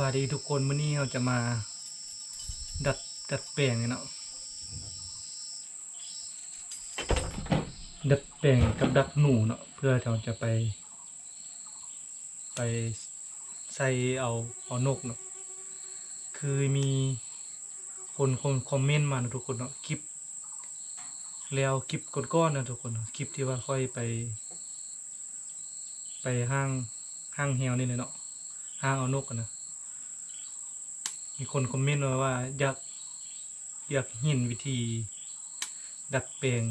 บายดีทุกคนมื้อนี้เราจะมา ดัดดัดแปลงเนาะดัดแปลงกับดักหนูเนาะเพื่อเราจะไป ไปใส่เอาเอานกเนาะคือมีคนคนคอมเมนต์มานะทุกคนเนาะคลิป แล้วคลิปก้อนๆนะทุกคนนะคลิปที่ว่าค่อยไป ไปห้างห้างเฮลนี่เลยเนาะห้างเอานกกันนะ มีคนคอมเมนต์มาว่า อยากอยากเห็นวิธี ดัดแปลง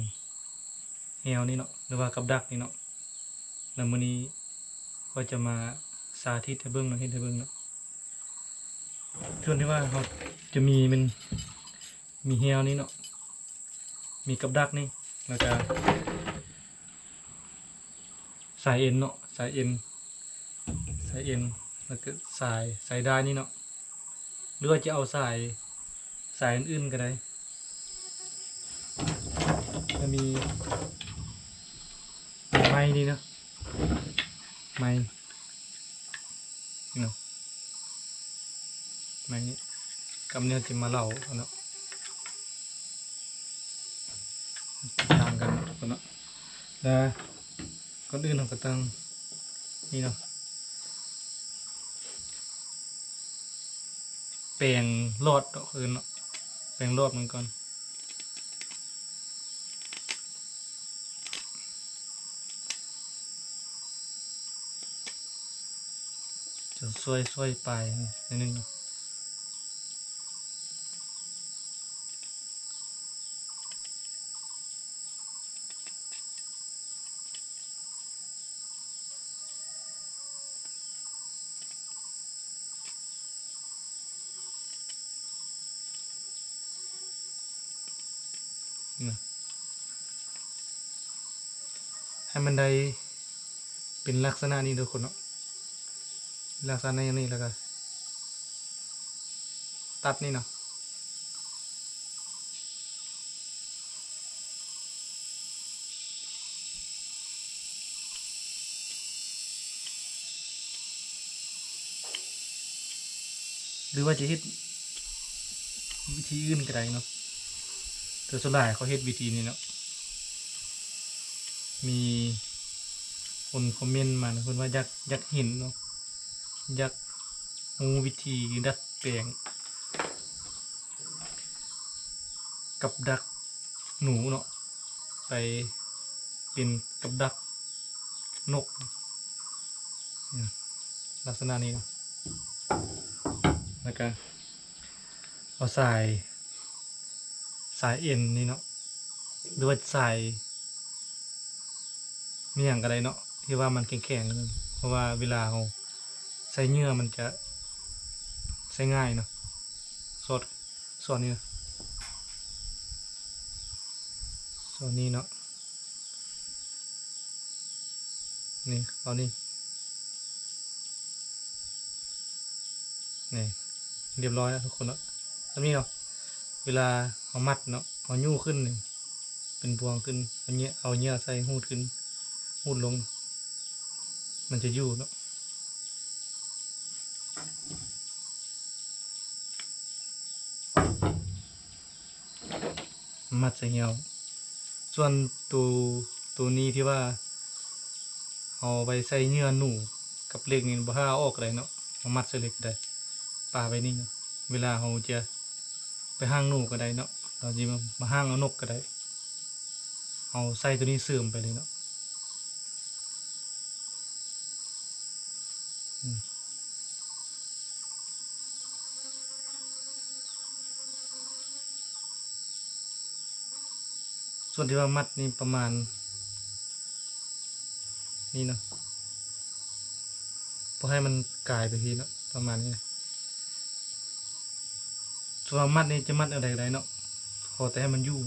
แฮวนี่เนาะหรือว่ากับดักนี่เนาะแล้วมื้อนี้ก็จะมาสาธิตให้เบิ่งเนาะเฮ็ดให้เบิ่งเนาะส่วนที่ว่าเขาจะมีมันมีแฮวนี่เนาะมีกับดักนี่แล้วก็สายเอ็นเนาะสายเอ็นสายเอ็นแล้วก็สายสายได้นี่เนาะ รือว่าจะเอาสายสายอื่นๆก็ได้จะมีไม้นี่เนาะไม่เนาะไม้นี่กำเนิดจะมาเล่าเนาะตามกันเนาะแล้วก่อนอื่นเราก็ต้องนี่เนาะ แปลงโลดก็คือเนาะแปลงโลดมันก่อนจะช่วยช่วยไปนิดนึง ให้มันได้เป็นลักษณะนี้ทุกคนเนาะลักษณะอย่างนี้แล้วก็ตัดนี่เนาะหรือว่าจะเฮ็ดวิธีอื่นก็ได้เนาะแต่ส่วนใหญ่เขาเฮ็ดวิธีนี้เนาะ มีคนคอมเมนต์มานะคนว่าอยากอยากเห็นเนาะอยากรู้วิธีดัดแปลง กับดักหนูเนาะไปเป็นกับดักนก ลักษณะนี้นะแล้วก็เอาสายสายเอ็นนี่เนาะหรือว่าสาย มีอย่างก็ได้เนาะที่ว่ามันแข็งๆนั่นเพราะว่าเวลาเราใส่เนื้อมันจะใช้ง่ายเนาะสอดสอดนี่นะสอดนี่เนาะนี่เอานี่นี่เรียบร้อยแล้วทุกคนเนาะแล้วนี่เนาะเวลาเอามัดเนาะเอายู่ขึ้นเป็นพวงขึ้นเอาเนี้ยเอาเนี้ยใส่หูดขึ้น หูดลง มันจะยู่เนาะมัดใสเหี่ยว ส่วนตัวตัวนี้ที่ว่า เอาไปใส่เนื้อหนูกับเหล็กนี่บ่ห้าอออกเลยเนาะเอามัดใส่เหล็กได้ปาไว้นี่เนาะเวลาเราจะไปห้างหนูก็ได้เนาะเราจะมามาห้างเอานกก็ได้ เอาใส่ตัวนี้เสื่อมไปเลยเนาะอืม ส่วนที่ว่ามัดนี่ประมาณ นี่เนาะพอให้มันกลายไปทีเนาะประมาณนี้นะส่วนมัดนี่จะมัดอะไรได้เนาะขอแต่ให้มันอยู่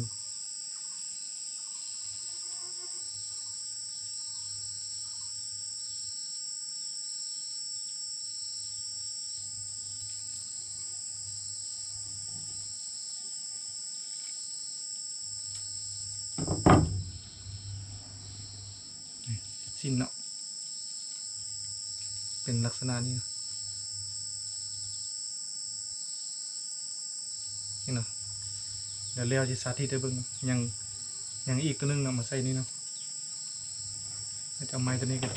เป็นลักษณะนี้นะนี่เนาะเดี๋ยวเลี้ยวจะสาธิตได้เบิ่งยังยังอีกตัวนึงนะมาใส่นี่เนาะจะเอาไม้ตัวนี้กัน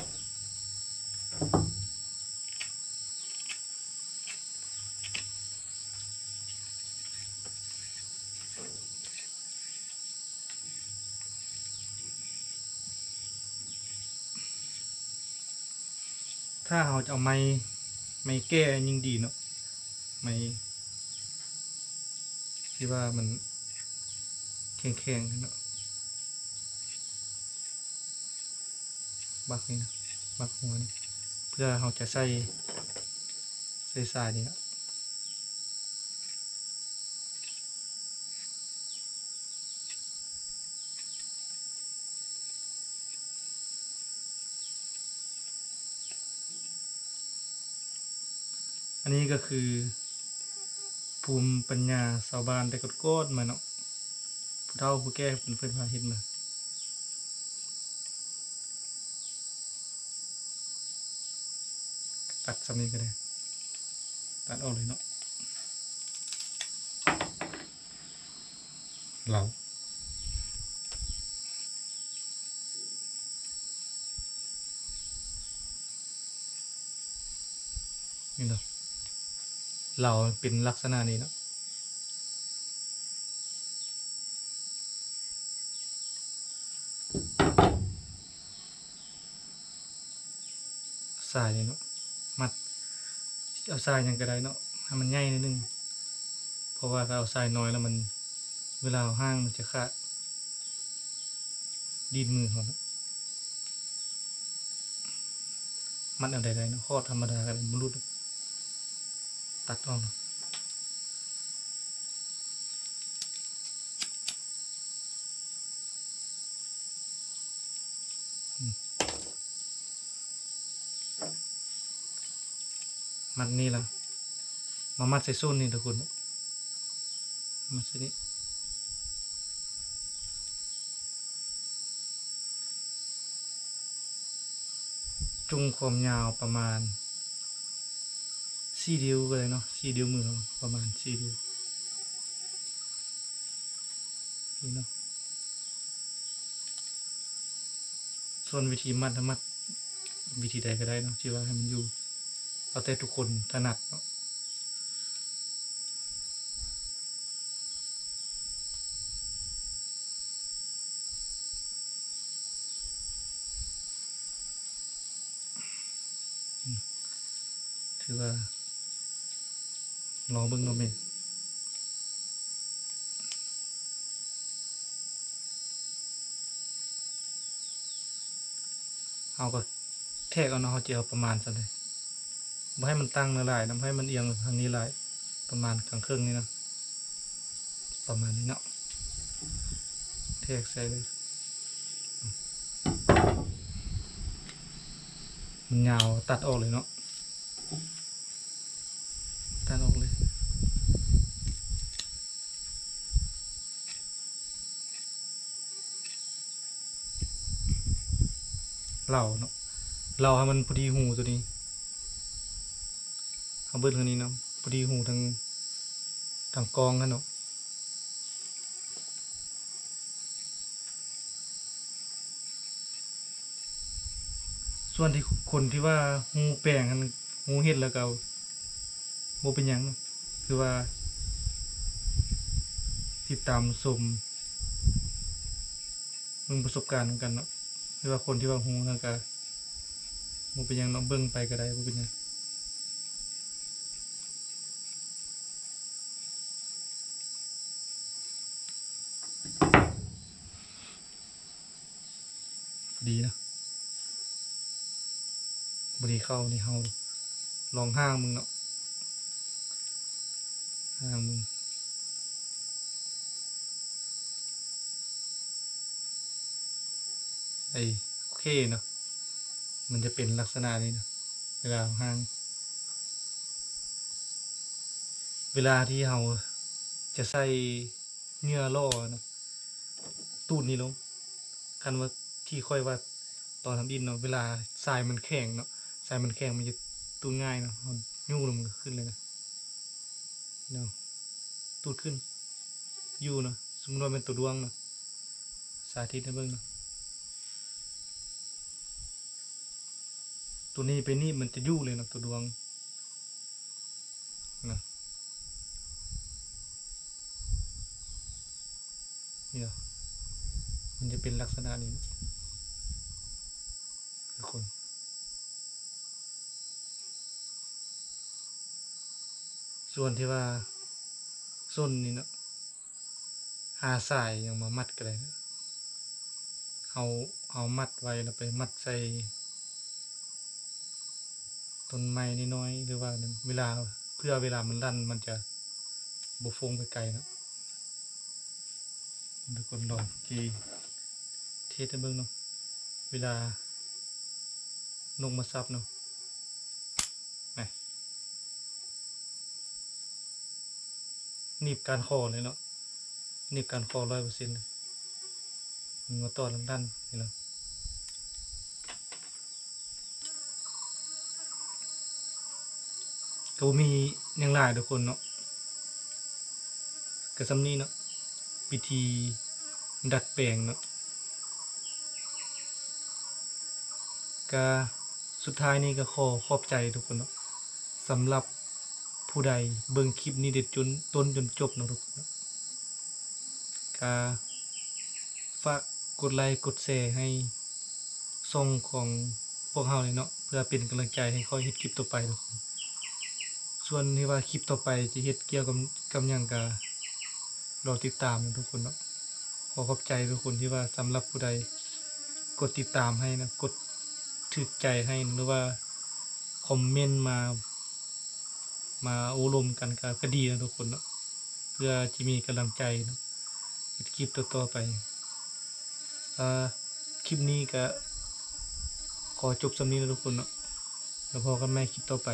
ถ้าเราจะเอาไม้ไม้แก้ยิ่งดีเนาะไม้ที่ว่ามันแข็งๆเนาะบักนี่นะบักหัวนี่เพื่อเราจะใส่ใส่สายนี่เนาะ นนี้ก็คือ ภูมิปัญญาชาวบ้านแต่กดโกดมาเนาะผู้เฒ่าผู้แก่เป็นเพื่อนพาเห็นมาตัดสำนี้ก็ได้ตัดออกเลยเนาะเรานี่เนาะ เราเป็นลักษณะนี้เนาะสายนี่เนาะมัดเอาทรายยังก็ได้เนาะให้มันใหญ่นิดนึง เพราะว่าถ้าเอาทรายน้อยแล้วมัน เวลาห้างมันจะขาดดีดมือเขาเนาะมันอะไรได้เนาะข้อธรรมดาก็ได้บรุษ ตัดออกมัดนี่ละมามัดใส่ส้นนี่ทุกคนมัดใส่นี่จุงความยาวประมาณ สี่เดียวก็เลยเนาะสี่เดียวมือประมาณสี่เดียวนี่เนาะส่วนวิธีมัดนะมัดวิธีใดก็ได้เนาะที่ว่าให้มันอยู่เอาแต่ทุกคนถนัดเนาะอืมถือว่า ลองเบิ่งเนาะแม่เอาก็แทกเอาเนาะเขาจะเอาประมาณสักเลยไม่ให้มันตั้งเนื้อลายนะไม่ให้มันเอียงทางนี้ลายประมาณกลางครึ่งนี้นะประมาณนี้เนาะเทกใส่เลยมันยาวตัดออกเลยเนาะตัดออกเลย เหล่าเนาะเหล่าให้มันพอดีหูตัวนี้เอาเบิ้ลทางนี้เนาะพอดีหูทางทางกองกันเนาะส่วนที่คนที่ว่าหูแปลงกันหูเห็ดแล้วก็โมเป็นยังคือว่า ติดตามสมมึงประสบการณ์กันเนาะ คือว่าคนที่ว่าหูแล้วก็โมเป็นยังเนาะเบิ้งไปก็ได้โมเป็นยังดีนะบดีเข้านี่เฮาลองห้างมึงเนาะห้างมึง ไอโอเคเนาะมันจะเป็นลักษณะนี้เนาะเวลาห้าง เวลาที่เราจะใส่เนื้อล่อนะตูดนี้ลงคันว่าที่ค่อยว่าตอนทำดินเนาะเวลาทรายมันแข็งเนาะทรายมันแข็งมันจะตูดง่ายเนาะยู่ลงมันก็ขึ้นเลยนะเนาะตูดขึ้น อยู่เนาะสมมติว่าเป็นตัวดวงเนาะสาธิตให้เบิ่งเนาะ ตัวนี้ไปนี่มันจะยู่เลยนะตัวดวงนะนี่เนาะมันจะเป็นลักษณะนี้นะทุกคนส่วนที่ว่าส้นนี่เนาะหาสายอย่างมามัดกันเลยนะเอาเอามัดไว้แล้วไปมัดใส่ ต้นไม้น้อยๆหรือว่าเวลาเพื่อเวลามันลั่นมันจะบฟงไปไกลนะทุกคนลองทีเทสเบิ่งเนาะเวลานกมาซับเนาะหนีบการคอเลยเนาะหนีบการคอร้อยเปอร์เซ็นต์เลยมันมาต่อลำดันนี่เนาะ ก็มีหยังหลายทุกคนเนาะก็สำนี้เนาะวิธีดัดแปลงเนาะก็สุดท้ายนี้ก็ขอขอบใจทุกคนเนาะสำหรับผู้ใดเบิ่งคลิปนี้เด็ดจนต้นจนจบเนาะทุกคนเนาะก็ฝากกดไลค์กดแชร์ให้ส่งของพวกเราเลยเนาะเพื่อเป็นกำลังใจให้คอยเฮ็ดคลิปต่อไปทุกคน ส่วนที่ว่าคลิปต่อไปจะเฮ็ดเกี่ยวกับกับหยังก็รอติดตามทุกคนเนาะขอขอบใจทุกคนที่ว่าสำหรับผู้ใดกดติดตามให้นะกดถึกใจให้หรือว่าคอมเมนต์มา มาโอ้ลมกันก็ก็ดีนะทุกคนเนาะเพื่อจะมีกำลังใจนะคลิปต่อๆไปอ่าคลิปนี้ก็ขอจบสำนี้นะทุกคนเนาะแล้วพอกันใหม่คลิปต่อไป